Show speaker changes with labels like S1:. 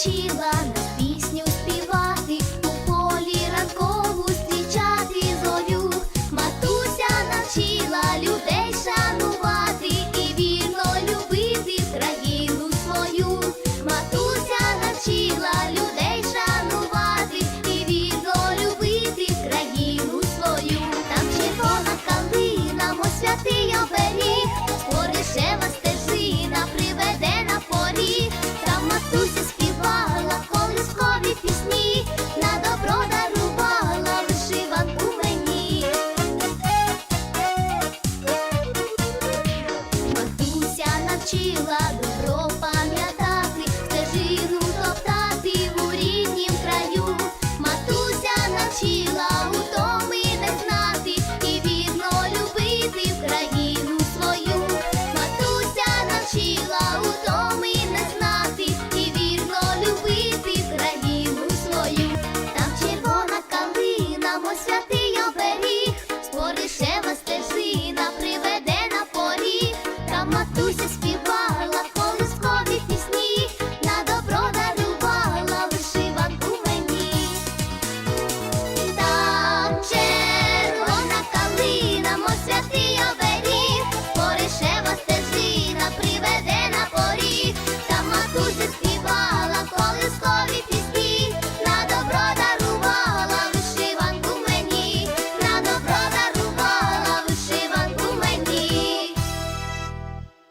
S1: навчила нас She you love.